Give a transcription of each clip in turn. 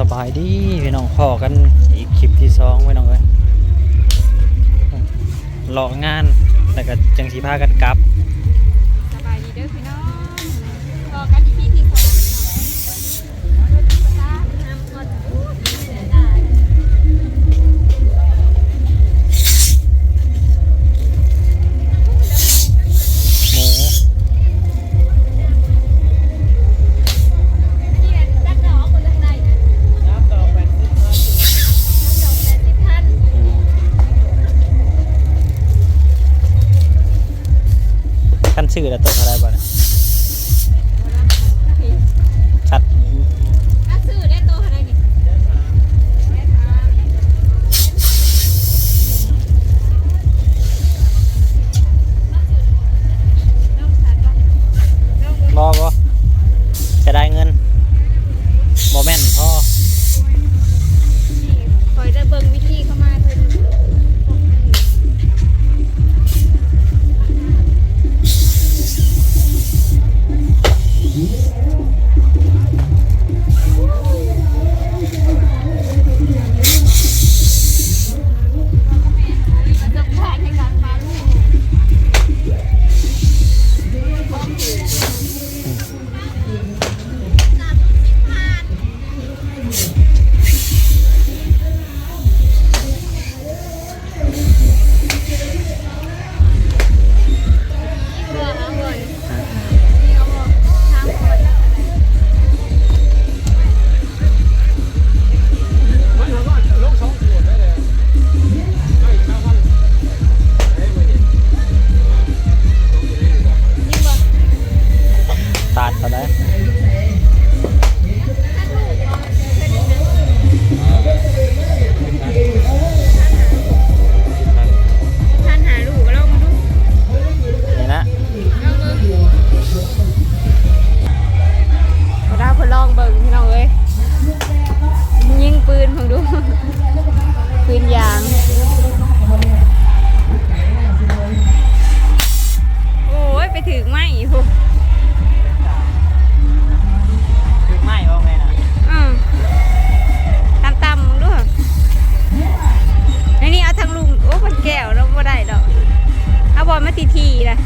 สบายดีพี่น้องพ่อกันอีกคลิปที่สองพี่น้องเอ้ยหลอกงานแล้วก็จังสีพากันกลับ সিগারেটও ধরায় าดเขาได้ ทีนะ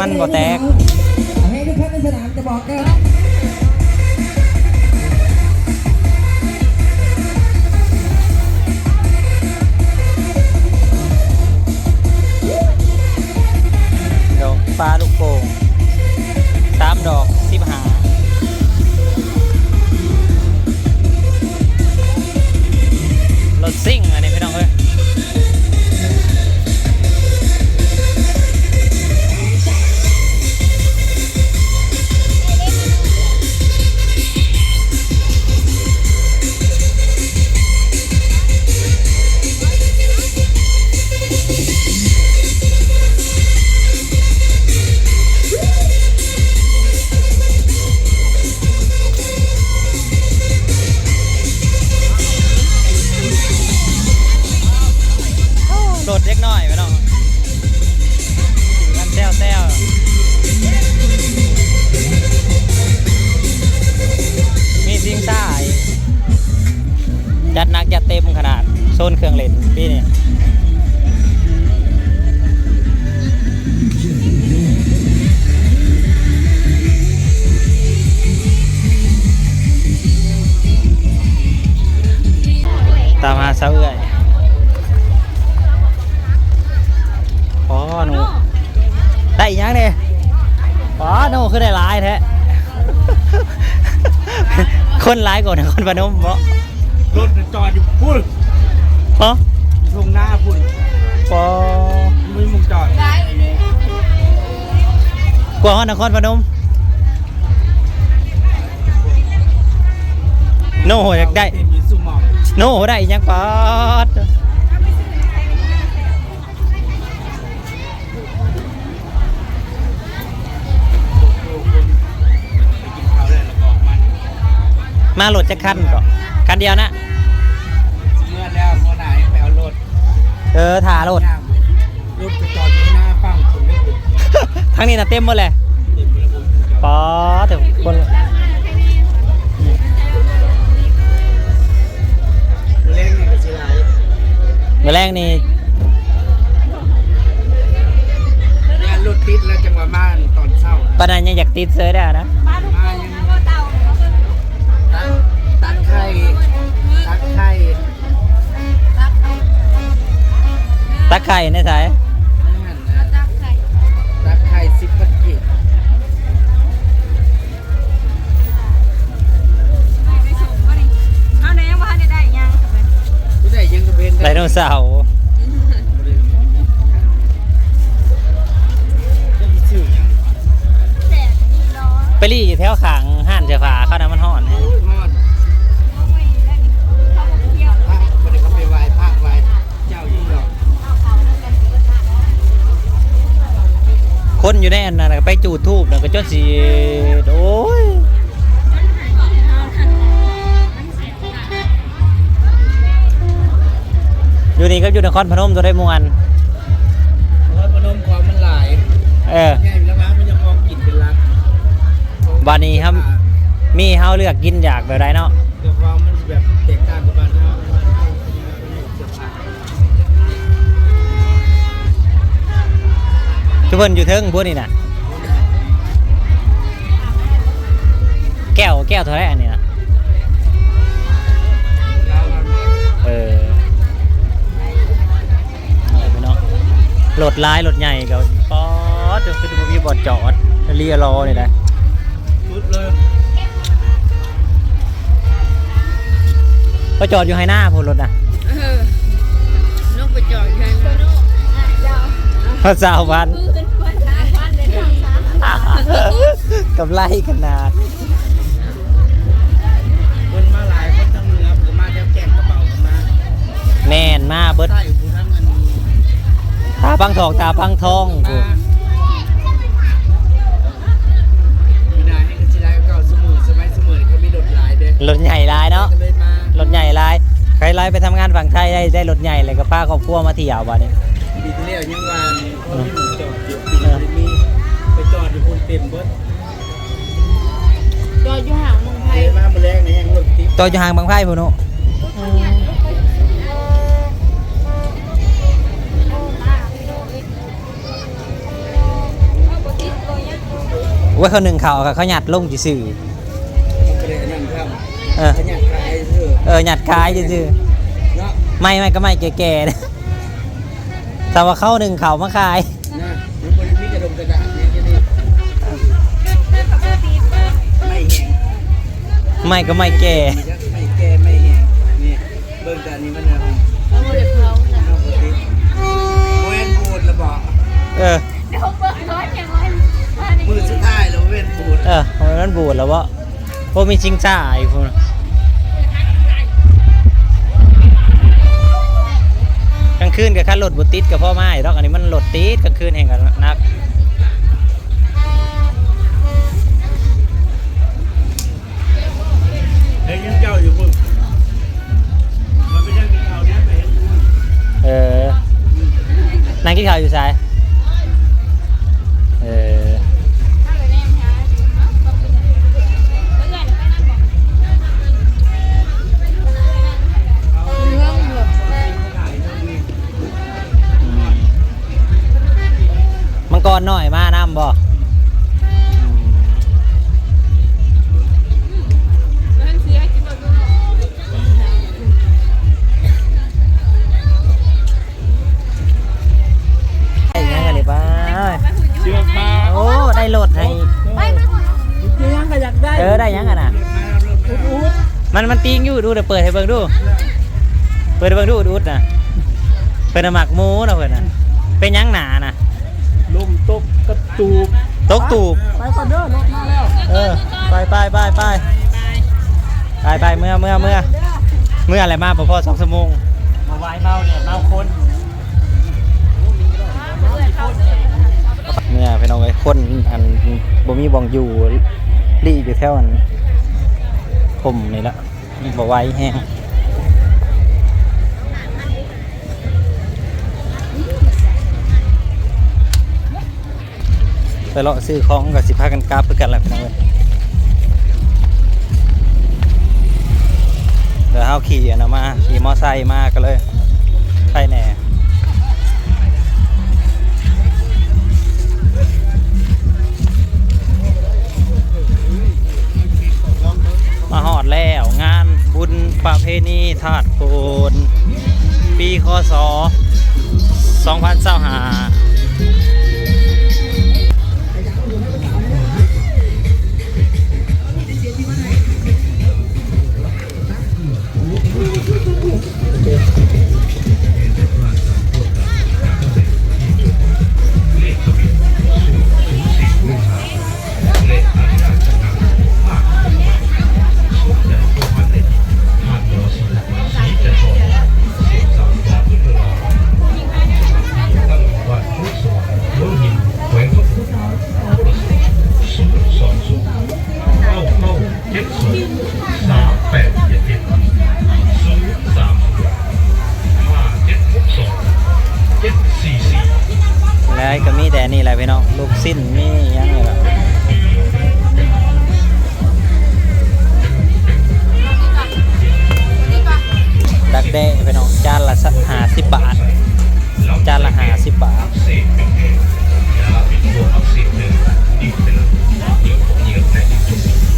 มันบ่แตกให้ทุกท่านในสนามจะบอกกันด เครื่องเล่นพี่นี่ตามหาเสาเอื่อยอ๋อหนู ได้อีกยังเนี่ยอ๋อหนูคือได้หลายแท้ คนหลายกว่านครพนมเพราะรถจอดอยู่พุ่นเพราะตร งหน้าพุ่นเพราะไม่มุงจอดกว่าฮอดนครพนมโน่อยากได้ เต็มมีสุหมองโน่ได้อีกยังปอดดูคนไปกินข้าวเลยแล้วก็มันมาโหลดจะคันก่อนคันเดียวนะ ออถ่าโหลด รถไปจอดอยู่หน้าปั้งคนไม่คุณทั้งนี้นะเต็มหมดเลยเต็มเลยผมจอดปอดแต่คนเล่นนี่ก็สิไรเมื่อแรกนี่งานรถติดแล้วจังหวะบ้านตอนเช้า ปานนันยังอยากติดเซอร์ได้นะ ตะไคร่ในสายนั่นนะตัดไข่สิบพันกิจเอาไหนยังว่าได้ได้ยังผู้ใดยังกระเพนไดโนเสาร์ชื่อยังแสนนี่ร้อน ไปรีอยู่แถวขางห้านเสื้อผ้าเข้าน้ำมันห่อนทอดเขา คนอยู่ในอันนั้นนะไปจูดทูบนะก็จนสีโอ้ยอยู่นี่ก็อยู่นครพนมตัวได้มวนเพราะพนมความมันหลายเออง่ายแล้วว่ามันยังมองกินเป็นรักบานนี้ครับ มีเฮาเลือกกินอยากแบบไรเนาะ ทุกคนอยู่เทิงพวกนี้นะแก้วแก้วเท่าไหรอันนี้นะเรามันเออเอาไปเนาะรถลายรถใหญ่ก็ป๊อดจะขึ้นมามีบอดจอดเรียรอนี่แหละสุดเลยก็จอดอยู่ให้หน้าพวกรถนะนกไปจอดแค่นกพระเจ้าวันคือเป็นคน กับไล่ขนาดคนมาหลายคนต้องเหนือผมมาแถวแก่งกระเป๋ากันมาแน่นมากเบิร์ตตาพังทองตาพังทองกูมาอยู่นานให้กันชิลาเก่าสมอสมัยสมอเขามีรถหลายเด้อรถใหญ่ลายเนาะก็ลยมรถใหญ่ลายใครไล่ไปทำงานฝั่งไทยได้ได้รถใหญ่เลยก็พาครอบครัวมาเที่ยววันนี้มีที่แล้วยังวัน เต็มเบิดจอดอยู่ห่างเมืองไทไปยมาเมื่อแรกนี่ยังรถติดตัวอยู่ห่างบางไพ่พุ่นโนว่าเขาหนึ่งเขาค่ะเขาหยัดลงซื่อมันก็เลยอันนั่นครับๆเออ ขยันขายเถอะเออหยัดขายซื่อเนาะๆไม่ไม่ก็ไม่แก่ๆนะแต่ว่าเข้าหนึ่งเขามาขาย ไม่ก็ไม่แก่ไม่แก่ไม่แห้งนี่เบิ่งกันนี่มันนะแล้วบ่ได้เผาน่ะเอาปกติเว้นบูดระบอกเออเดี๋ยวเบิ่งร้อนอย่างไรมานี่มือสุดท้ายแล้วเว้นบูดเออเพราะนั้นบูดแล้ววะพวกมีชิงซ่าอีกพวกนั้นกลางคืนกับคันรถบุติดกับพ่อไม้ดอกอันนี้มันรถติดกลางคืนแห่งกันนัก ได้รถให้ยังก็อยากได้เออได้ยังกันน่ะมันมันตีงอยู่ดูเดี๋ยวเปิดให้เบิ่งดู เปิดให้เบิ่งดูอุดๆนะเปิดหมักหมูนะเพิ่นน่ะเป็นยังหนาน่ะลมตกกระตูบตกตูบไปก่อนเด้อรถมาแล้วเออไปไปไปไปไปไปเมื่อเมื่อเมื่อเมื่ออะไรมาบ่พอสองชั่วโมงมาไว้เมาเนี่ยเมาคน เมื่อพี่น้องไอ้คนอันบ่มีบองอยู่รีอยู่แถวอันผมนี่ละบ่ไวแฮงไปเลาะซื้อของกับสิพากันกราบเพื่อกันแหละพี่น้องเอ้ยเดี๋ยวเฮาขี่อันะมาขี่มอไซค์มาก็เลยใช่แน่ มาหอดแล้วงานบุญประเพณีธาตุโกนปีคศ2025 แล้วก็มีแต่นี่แหละพี่น้องลูกสิ้นมียังนี่ะดักแด้พี่น้องจานละสักหาสิบบาท จานละหาสิบบาทเป็นยาหั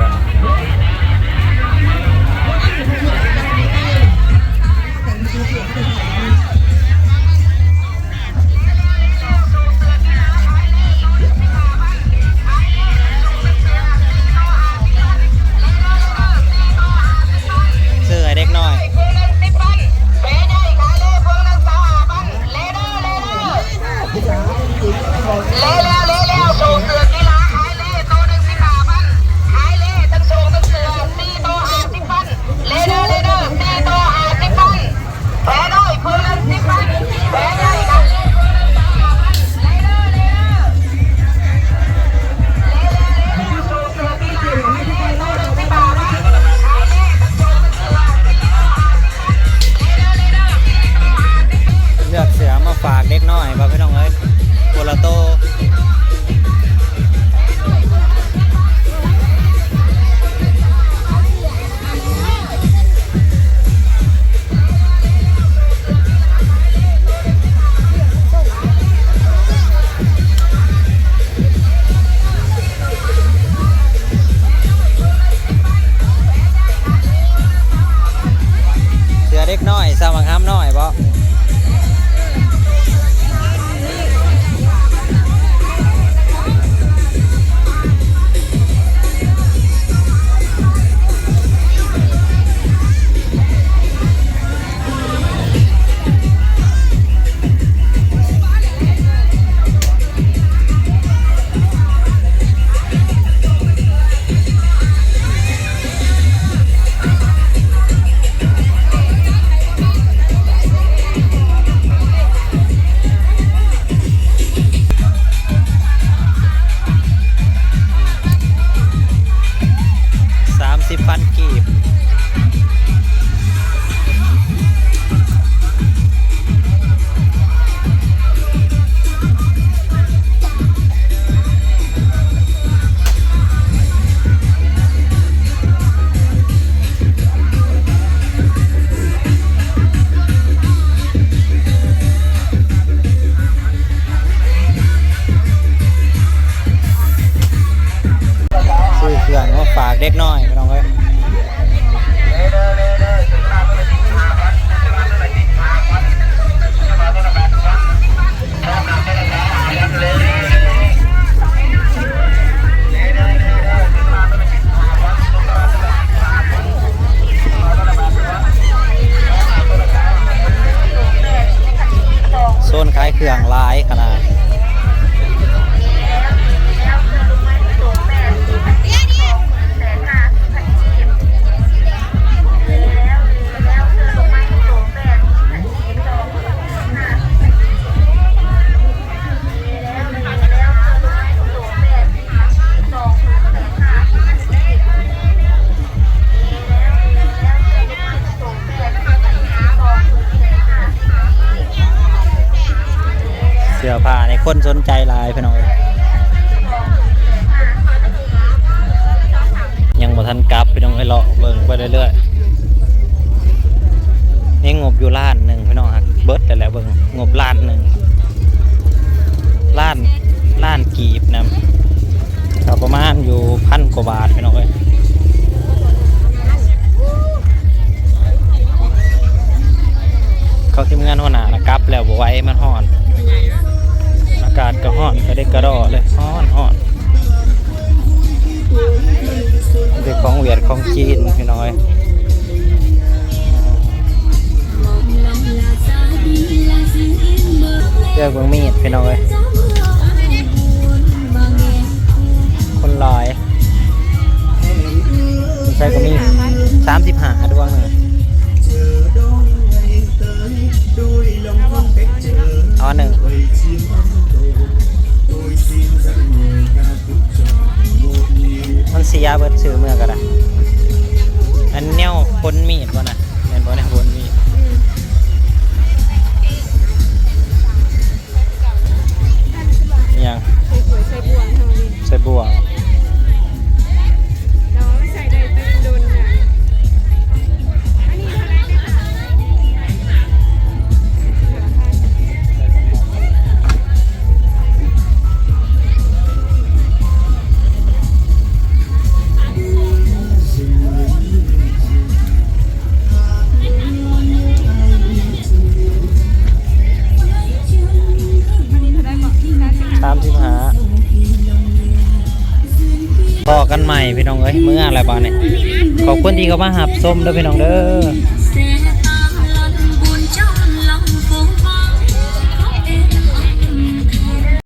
นายเครื่องหลายขนาด คนสนใจหลายพี่น้องยังบ่ทันกลับพี่น้องเอ้เลาะเบิ่งไปเรื่อยๆนี่งบอยู่ล้านหนึ่งพี่น้องฮักเบิดแต่แล้วเบิ่งงบล้านหนึ่งล้านล้านกีบนะก็ประมาณอยู่พันกว่าบาทพี่น้องเอ้ยเขาทีมงานหัวหน้านะกลับแล้วบ่ไว้มันฮ้อนากาศก็ฮ้อนก็ได้กระดอเลยฮ้อนฮ้อนเด็กของเวียดของจีนพี่น้อยเลือกเบิ่งมีดพี่น้อยคนลอยใช่ก็มีสามสิบห้าดวงเอาอัน หนึ่งมันเสียเบิดซื้อเมื่อก็ได้อันแนวพ้นมีดวะนะเห็นบ่แนวพ้นมีดอิหยังใส่ปุ๋ยใส่บวงทำมาดิใส่บ่ว บ้านเนี่ยขอบคุณที่เขามาหับส้มด้อพี่น้องเด้อ